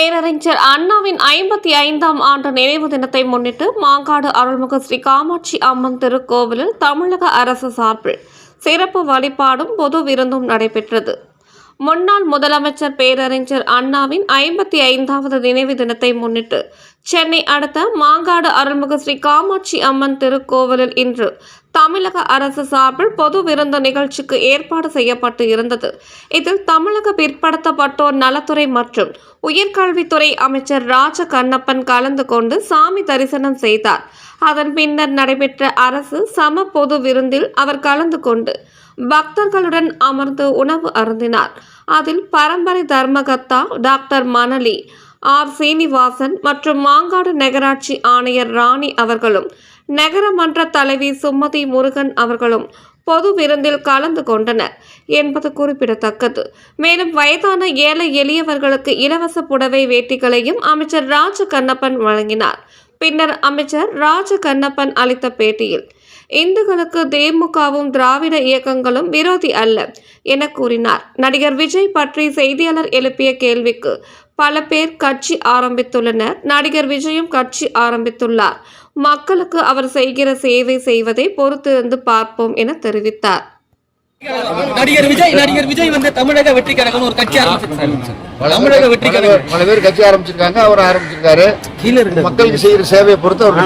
பேரறிஞர் அண்ணாவின் ஐம்பத்தி ஐந்தாம் ஆண்டு நினைவு தினத்தை முன்னிட்டு மாங்காடு அருள்மிகு ஸ்ரீ காமாட்சி அம்மன் திருக்கோவிலில் தமிழக அரசு சார்பில் சிறப்பு வழிபாடும் பொது விருந்தும் நடைபெற்றது. முன்னாள் முதலமைச்சர் பேரறிஞர் அண்ணாவின் ஐம்பத்தி ஐந்தாவது நினைவு தினத்தை முன்னிட்டு சென்னை அடுத்த மாங்காடு அருள்மிகு ஸ்ரீ காமாட்சி அம்மன் திருக்கோவிலில் இன்று தமிழக அரசு சார்பில் பொது விருந்து நிகழ்ச்சிக்கு ஏற்பாடு செய்யப்பட்டு இருந்தது. இதில் தமிழக பிற்படுத்தப்பட்டோர் நலத்துறை மற்றும் உயர்கல்வித்துறை அமைச்சர் ராஜ கண்ணப்பன் கலந்து கொண்டு சாமி தரிசனம் செய்தார். அதன் பின்னர் நடைபெற்ற அரசு சம பொது விருந்தில் அவர் கலந்து கொண்டு பக்தர்களுடன் அமர்ந்து உணவு அருந்தினார். அதில் பரம்பரை தர்மகத்தா டாக்டர் மணலி ஆர். சீனிவாசன் மற்றும் மாங்காடு நகராட்சி ஆணையர் ராணி அவர்களும் நகரமன்ற தலைவி சுமதி முருகன் அவர்களும் பொது விருந்தில் கலந்து கொண்டனர் என்பது குறிப்பிடத்தக்கது. மேலும் வயதான ஏழை எளியவர்களுக்கு இலவச புடவை வேட்டிகளையும் அமைச்சர் ராஜ கண்ணப்பன் வழங்கினார். பின்னர் அமைச்சர் ராஜ கண்ணப்பன் அளித்த பேட்டியில் இந்துக்களுக்கு தேமுகவும் திராவிட இயக்கங்களும் விரோதி அல்ல என கூறினார். நடிகர் விஜய் பற்றி செய்தியாளர் எழுப்பிய கேள்விக்கு பல பேர் கட்சி ஆரம்பித்துள்ளனர். நடிகர் விஜயும் கட்சி ஆரம்பித்துள்ளார். மக்களுக்கு அவர் செய்கிற சேவை செய்வதை பொறுத்திருந்து பார்ப்போம் என தெரிவித்தார். நடிகர் விஜய் நடிகர் விஜய் வந்து தமிழக வெற்றி கழகம் ஒரு கட்சி ஆரம்பிச்சிருக்காரு தமிழக வெற்றி கழகம். பல பேர் கட்சி ஆரம்பிச்சிருக்காங்க அவர் ஆரம்பிச்சிருக்காரு. கீழே இருக்கு மக்களுக்கு செய்யற சேவையை பொறுத்து அவர்